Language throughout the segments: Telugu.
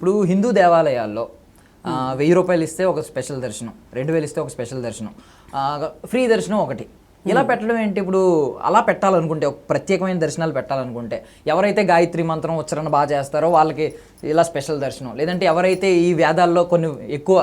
ఇప్పుడు హిందూ దేవాలయాల్లో వెయ్యి రూపాయలు ఇస్తే ఒక స్పెషల్ దర్శనం రెండు వేలు ఇస్తే ఒక స్పెషల్ దర్శనం ఫ్రీ దర్శనం ఒకటి. ఇలా పెట్టడం ఏంటి ఇప్పుడు? అలా పెట్టాలనుకుంటే ఒక ప్రత్యేకమైన దర్శనాలు పెట్టాలనుకుంటే ఎవరైతే గాయత్రి మంత్రం ఉచ్చారణ బాగా చేస్తారో వాళ్ళకి ఇలా స్పెషల్ దర్శనం. లేదంటే ఎవరైతే ఈ వేదాల్లో కొన్ని ఎక్కువ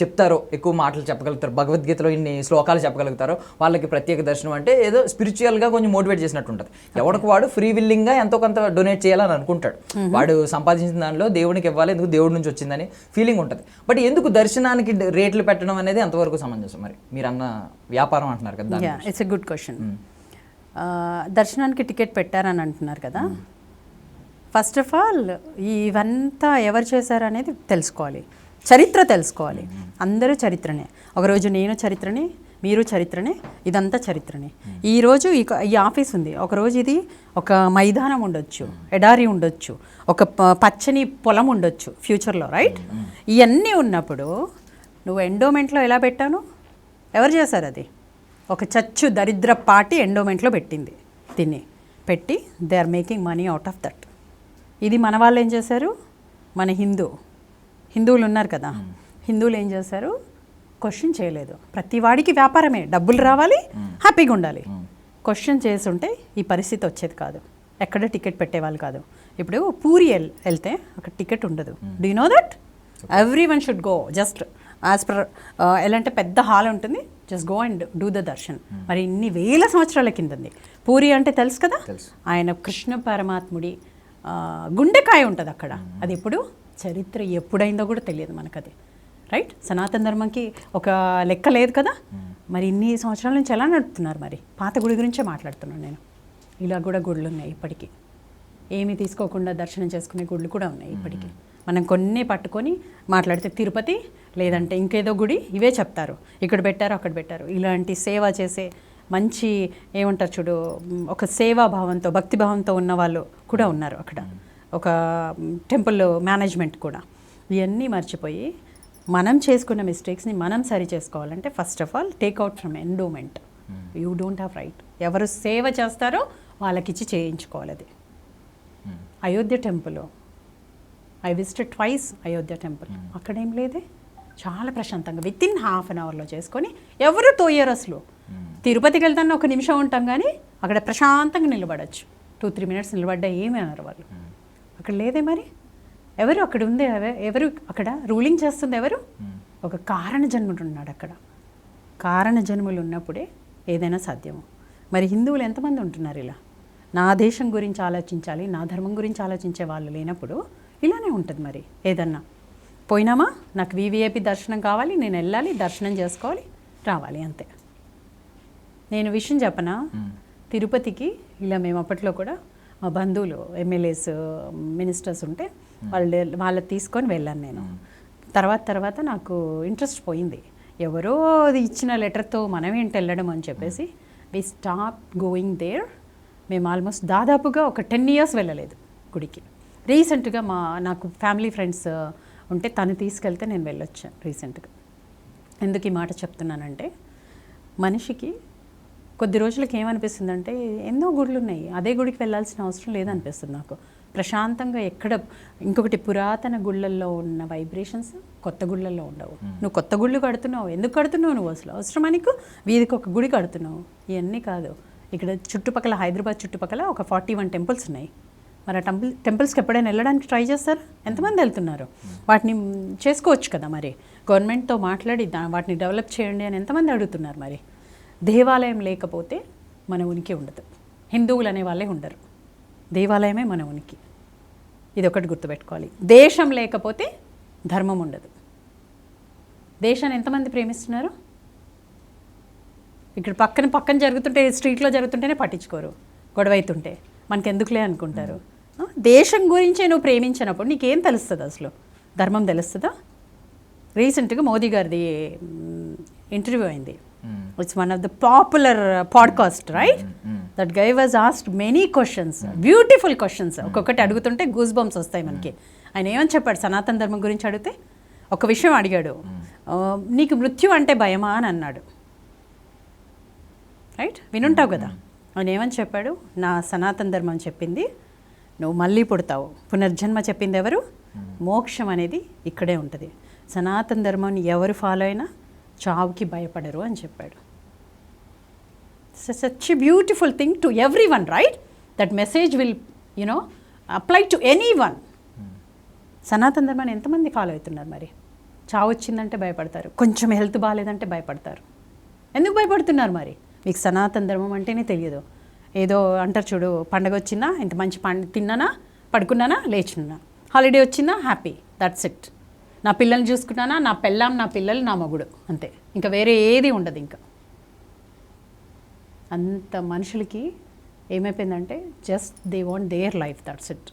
చెప్తారో ఎక్కువ మాటలు చెప్పగలుగుతారు భగవద్గీతలో ఇన్ని శ్లోకాలు చెప్పగలుగుతారో వాళ్ళకి ప్రత్యేక దర్శనం అంటే ఏదో స్పిరిచువల్గా కొంచెం మోటివేట్ చేసినట్టు ఉంటుంది ఎవరికి వాడు ఫ్రీ విల్లింగ్గా ఎంతో కొంత డొనేట్ చేయాలని అనుకుంటాడు. వాడు సంపాదించిన దానిలో దేవునికి ఇవ్వాలి ఎందుకు దేవుడి నుంచి వచ్చిందని ఫీలింగ్ ఉంటుంది. బట్ ఎందుకు దర్శనానికి రేట్లు పెట్టడం అనేది ఎంతవరకు సమంజసం మరి? మీరు అన్న వ్యాపారం అంటున్నారు కదా ఇట్స్ ఎ గుడ్ క్వశ్చన్ దర్శనానికి టికెట్ పెట్టారని అంటున్నారు కదా? ఫస్ట్ ఆఫ్ ఆల్ ఇవంతా ఎవరు చేశారు అనేది తెలుసుకోవాలి. చరిత్ర తెలుసుకోవాలి. అందరూ చరిత్రనే. ఒకరోజు నేను చరిత్రని మీరు చరిత్రనే ఇదంతా చరిత్రనే. ఈరోజు ఈ ఈ ఆఫీస్ ఉంది. ఒకరోజు ఇది ఒక మైదానం ఉండొచ్చు ఎడారి ఉండొచ్చు ఒక పచ్చని పొలం ఉండొచ్చు ఫ్యూచర్లో రైట్? ఇవన్నీ ఉన్నప్పుడు నువ్వు ఎండోమెంట్లో ఎలా పెట్టాను? ఎవరు చేశారు అది? ఒక చచ్చు దరిద్ర పార్టీ ఎండోమెంట్లో పెట్టింది దీన్ని. పెట్టి they are making money out of that. ఇది మన వాళ్ళు ఏం చేశారు? మన హిందూ. హిందువులు ఉన్నారు కదా. హిందువులు ఏం చేశారు? క్వశ్చన్ చేయలేదు. ప్రతి వాడికి వ్యాపారమే. డబ్బులు రావాలి హ్యాపీగా ఉండాలి. క్వశ్చన్ చేసుంటే ఈ పరిస్థితి వచ్చేది కాదు. ఎక్కడ టికెట్ పెట్టేవాళ్ళు కాదు. ఇప్పుడు పూరి వెళ్తే అక్కడ టికెట్ ఉండదు. Do know that everyone should go just as per ఎలా అంటే పెద్ద హాల్ ఉంటుంది. Just go and do the darshan మరి ఇన్ని వేల సంవత్సరాల కింద ఉంది. పూరి అంటే తెలుసు కదా. ఆయన కృష్ణ పరమాత్ముడి గుండెకాయ ఉంటుంది అక్కడ. అది ఎప్పుడు? చరిత్ర ఎప్పుడైందో కూడా తెలియదు మనకు అది రైట్ సనాతన ధర్మంకి ఒక లెక్క లేదు కదా? మరి ఇన్ని సంవత్సరాల నుంచి ఎలా నడుపుతున్నారు మరి? పాత గుడి గురించే మాట్లాడుతున్నాను నేను. ఇలా కూడా గుళ్ళు ఉన్నాయి ఇప్పటికీ. ఏమీ తీసుకోకుండా దర్శనం చేసుకునే గుళ్ళు కూడా ఉన్నాయి ఇప్పటికీ. మనం కొన్ని పట్టుకొని మాట్లాడితే తిరుపతి లేదంటే ఇంకేదో గుడి ఇవే చెప్తారు. ఇక్కడ పెట్టారు అక్కడ పెట్టారు. ఇలాంటి సేవ చేసే మంచి ఏమంటారు చూడు ఒక సేవా భావంతో భక్తి భావంతో ఉన్న వాళ్ళు కూడా ఉన్నారు అక్కడ. ఒక టెంపుల్ మేనేజ్మెంట్ కూడా. ఇవన్నీ మర్చిపోయి మనం చేసుకున్న మిస్టేక్స్ని మనం సరి చేసుకోవాలంటే first of all take out from endowment. You don't have right. ఎవరు సేవ చేస్తారో వాళ్ళకిచ్చి చేయించుకోవాలి అది. Ayodhya temple. I visited twice Ayodhya temple. అక్కడేం లేదే? చాలా ప్రశాంతంగా విత్ ఇన్ హాఫ్ అన్ అవర్లో చేసుకొని ఎవరు తోయరు అసలు. తిరుపతికి వెళ్తాను ఒక నిమిషం ఉంటాం కానీ అక్కడ ప్రశాంతంగా నిలబడచ్చు. టూ త్రీ మినిట్స్ నిలబడ్డా ఏమీ అనరు వాళ్ళు. అక్కడ లేదే మరి? ఎవరు అక్కడ ఉంది ఎవ- ఎవరు అక్కడ రూలింగ్ చేస్తుంది ఎవరు? ఒక కారణ జన్ముడు ఉన్నాడు అక్కడ. కారణ జన్ములు ఉన్నప్పుడే ఏదైనా సాధ్యము. మరి హిందువులు ఎంతమంది ఉంటున్నారు ఇలా? నా దేశం గురించి ఆలోచించాలి నా ధర్మం గురించి ఆలోచించే వాళ్ళు లేనప్పుడు ఇలానే ఉంటుంది మరి ఏదన్నా. పోయినామా? నాకు వివిఐపి దర్శనం కావాలి నేను వెళ్ళాలి దర్శనం చేసుకోవాలి రావాలి అంతే. నేను విషయం చెప్పనా? తిరుపతికి ఇలా మేము అప్పట్లో కూడా మా బంధువులు ఎమ్మెల్యేస్ మినిస్టర్స్ ఉంటే వాళ్ళు వాళ్ళని తీసుకొని వెళ్ళాను నేను. తర్వాత తర్వాత నాకు ఇంట్రెస్ట్ పోయింది. ఎవరో అది ఇచ్చిన లెటర్తో మనం ఏంటి వెళ్ళడం అని చెప్పేసి వి స్టాప్ గోయింగ్ దేర్ మేము ఆల్మోస్ట్ దాదాపుగా ఒక టెన్ ఇయర్స్ వెళ్ళలేదు గుడికి. రీసెంట్గా మా నాకు ఫ్యామిలీ ఫ్రెండ్స్ ఉంటే తను తీసుకెళ్తే నేను వెళ్ళొచ్చాను రీసెంట్గా ఎందుకు ఈ మాట చెప్తున్నానంటే మనిషికి కొద్ది రోజులకి ఏమనిపిస్తుందంటే ఎన్నో గుడులు ఉన్నాయి అదే గుడికి వెళ్ళాల్సిన అవసరం లేదనిపిస్తుంది నాకు. ప్రశాంతంగా ఎక్కడ ఇంకొకటి పురాతన గుళ్ళల్లో ఉన్న వైబ్రేషన్స్ కొత్త గుళ్ళల్లో ఉండవు. నువ్వు కొత్త గుళ్ళు కడుతున్నావు. ఎందుకు కడుతున్నావు నువ్వు? అసలు అవసరమా నీకు? వీధికి ఒక గుడి కడుతున్నావు. ఇవన్నీ కాదు. ఇక్కడ చుట్టుపక్కల హైదరాబాద్ చుట్టుపక్కల ఒక ఫార్టీ వన్ టెంపుల్స్ ఉన్నాయి. మరి ఆ టెంపుల్ టెంపుల్స్కి ఎప్పుడైనా వెళ్ళడానికి ట్రై చేస్తారు? ఎంతమంది వెళ్తున్నారు? వాటిని చేసుకోవచ్చు కదా మరి. గవర్నమెంట్తో మాట్లాడి వాటిని డెవలప్ చేయండి అని ఎంతమంది అడుగుతున్నారు మరి? దేవాలయం లేకపోతే మన ఉనికి ఉండదు. హిందువులు అనే వాళ్ళే ఉండరు. దేవాలయమే మన ఉనికి. ఇది ఒకటి గుర్తుపెట్టుకోవాలి. దేశం లేకపోతే ధర్మం ఉండదు. దేశాన్ని ఎంతమంది ప్రేమిస్తున్నారు? ఇక్కడ పక్కన పక్కన జరుగుతుంటే స్ట్రీట్లో జరుగుతుంటేనే పట్టించుకోరు. గొడవ అవుతుంటే మనకి ఎందుకులే అనుకుంటారు దేశం గురించే నువ్వు ప్రేమించినప్పుడు నీకేం తెలుస్తుంది అసలు? ధర్మం తెలుస్తుందా? రీసెంట్గా మోదీ గారిది ఇంటర్వ్యూ అయింది. It's one of the popular podcast right that guy was asked many questions beautiful questions ఒక్కొక్కటి అడుగుతుంటే గూస్ బంప్స్ వస్తాయి మనకి. ఆయన ఏమని చెప్పాడు? సనాతన ధర్మం గురించి అడిగితే ఒక విషయం అడిగాడు. ఆ, నీకు మృత్యు అంటే భయమా అని అన్నాడు. రైట్ వినుంటావు కదా. ఆయన ఏమని చెప్పాడు? నా సనాతన ధర్మం చెప్పింది నువ్వు మళ్ళీ పుడతావు. పునర్జన్మ చెప్పింది ఎవరు? మోక్షం అనేది ఇక్కడే ఉంటుంది. సనాతన ధర్మాన్ని ఎవరు ఫాలో అయినా చావుకి భయపడరు అని చెప్పాడు. Such beautiful thing to everyone right that message will you know apply to anyone సనాతన ధర్మాన్ని ఎంతమంది ఫాలో అవుతున్నారు మరి? చావు వచ్చిందంటే భయపడతారు. కొంచెం హెల్త్ బాగాలేదంటే భయపడతారు. ఎందుకు భయపడుతున్నారు మరి? మీకు సనాతన ధర్మం అంటేనే తెలియదు. ఏదో అంటారు చూడు పండగ వచ్చినా ఇంత మంచి పండు తిన్నానా పడుకున్నానా లేచున్నా. హాలిడే వచ్చిందా హ్యాపీ దట్స్ ఇట్ నా పిల్లల్ని చూసుకున్నానా నా పెళ్ళాం నా పిల్లలు నా మగుడు. అంతే. ఇంకా వేరే ఏది ఉండదు ఇంకా. అంత మనుషులకి ఏమైపోయిందంటే just they want their life that's it